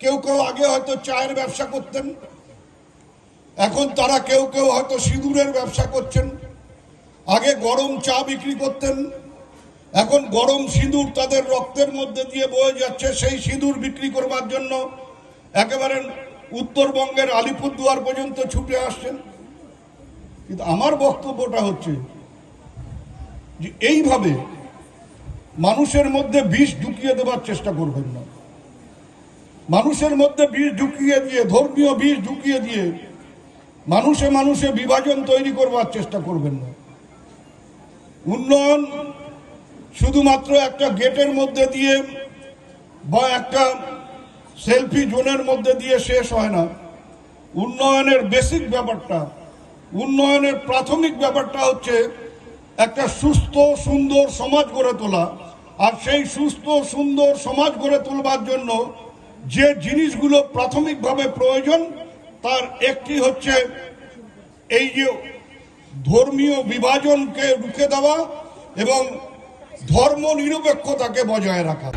কেউ কেউ আগে হয়তো চায়ের ব্যবসা করতেন। এখন তারা কেউ কেউ হয়তো সিঁদুরের ব্যবসা করছেন। আগে গরম চা বিক্রি করতেন। এখন গরম সিঁদুর তাদের রক্তের মধ্যে দিয়ে বয়ে যাচ্ছে। সেই সিঁদুর বিক্রি করবার জন্য একেবারে উত্তরবঙ্গের আলিপুরদুয়ার পর্যন্ত ছুটে আসছেন। কিন্তু আমার বক্তব্যটা হচ্ছে যে, এইভাবে মানুষের মধ্যে বিষ ঢুকিয়ে দেওয়ার চেষ্টা করবেন না। মানুষের মধ্যে বিষ ঢুকিয়ে দিয়ে, ধর্মীয় বিষ ঢুকিয়ে দিয়ে মানুষে মানুষে বিভাজন তৈরি করবার চেষ্টা করবেন না। উন্নয়ন শুধুমাত্র একটা গেটের মধ্যে দিয়ে বা একটা সেলফি জোনের মধ্যে দিয়ে শেষ হয় না। উন্নয়নের বেসিক ব্যাপারটা, উন্নয়নের প্রাথমিক ব্যাপারটা হচ্ছে একটা সুস্থ, সুন্দর সমাজ গড়ে তোলা। আর সেই সুস্থ, সুন্দর সমাজ গড়ে তোলবার জন্য যে জিনিসগুলো প্রাথমিকভাবে প্রয়োজন, তার একটি হচ্ছে এই যে ধর্মীয় বিভাজনকে রুখে দেওয়া এবং ধর্ম নিরপেক্ষতাকে বজায় রাখা।